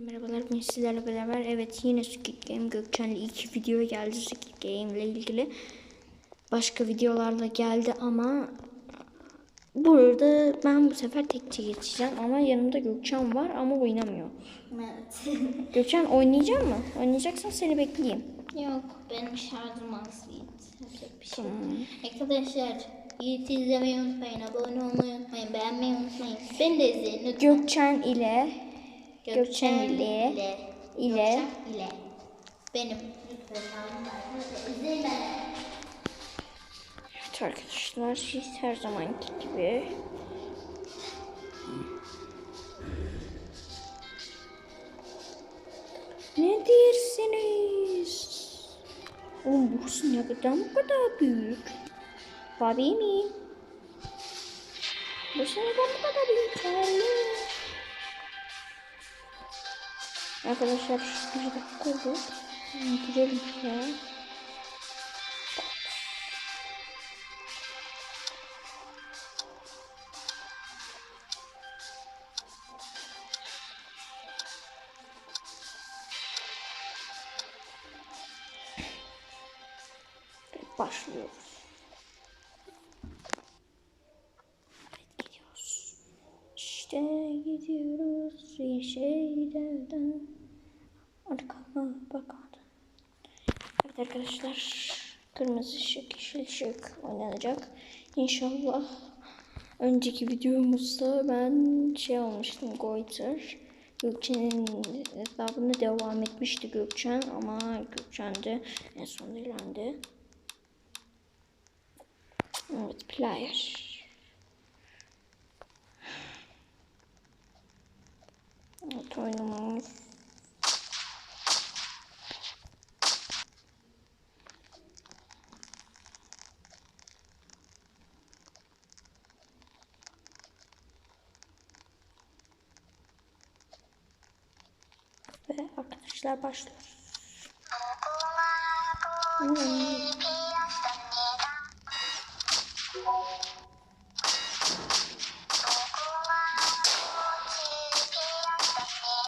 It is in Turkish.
Merhabalar bugün sizlerle beraber evet yine Squid Game Gökçen'le iki video geldi Squid Game ile ilgili. Başka videolarla geldi ama burada ben bu sefer tekçe geçeceğim ama yanımda Gökçen var ama oynamıyor. Evet. Gökçen oynayacak mı? Oynayacaksan seni bekleyeyim. Yok benim şarjım az Yiğit. Bir şey yok. Arkadaşlar Yiğit izlemeyi unutmayın. Abone olmayı unutmayın. Beğenmeyi unutmayın. Beni de izleyin lütfen. Gökçen ile Gökçen ile- ile Gökçen ile benim. Evet arkadaşlar siz her zamanki gibi Ne dersiniz? Oğlum burası neden bu kadar büyük? Babi mi? Burası neden bu kadar büyük? Arkadaşlar bir dakika oldu. Gidelim ya. Başlıyoruz. İşte gidiyoruz bir şeylerden. Arkama bakalım. Evet arkadaşlar. Kırmızı ışık, yeşil ışık oynanacak. İnşallah önceki videomuzda ben şey olmuştum Goiter. Gökçen'in hesabına devam etmişti Gökçen ama Gökçen de en son elendi. Evet player. Evet oyunumuz. Ve arkadaşlar başlıyoruz.